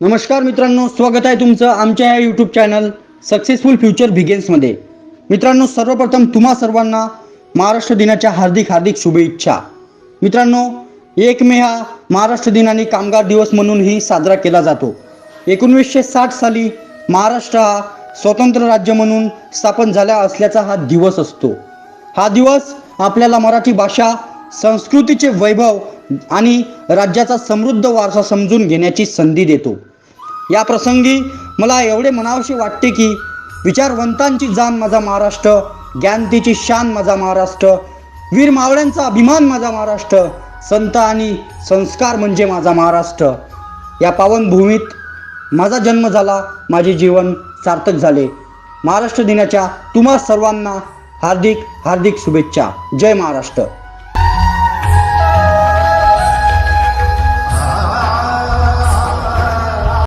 नमस्कार मित्रांनो स्वागत आहे तुमचं आमच्या या यूट्यूब चॅनल सक्सेसफुल फ्युचर बिगेन्समध्ये मित्रांनो सर्वप्रथम तुम्हा सर्वांना महाराष्ट्र दिनाच्या हार्दिक हार्दिक शुभेच्छा. मित्रांनो एक मे हा महाराष्ट्र दिन आणि कामगार दिवस म्हणूनही साजरा केला जातो. एकोणीसशे साठ साली महाराष्ट्र हा स्वतंत्र राज्य म्हणून स्थापन झाला असल्याचा हा दिवस असतो. हा दिवस आपल्याला मराठी भाषा संस्कृतीचे वैभव आणि राज्याचा समृद्ध वारसा समजून घेण्याची संधी देतो. या प्रसंगी मला एवढे म्हणावेसे वाटते की विचारवंतांची जाण माझा महाराष्ट्र ज्ञानतीची शान माझा महाराष्ट्र वीर मावळ्यांचा अभिमान माझा महाराष्ट्र संत आणि संस्कार म्हणजे माझा महाराष्ट्र. या पावनभूमीत माझा जन्म झाला माझे जीवन सार्थक झाले. महाराष्ट्र दिनाच्या तुम्हा सर्वांना हार्दिक हार्दिक शुभेच्छा. जय महाराष्ट्र.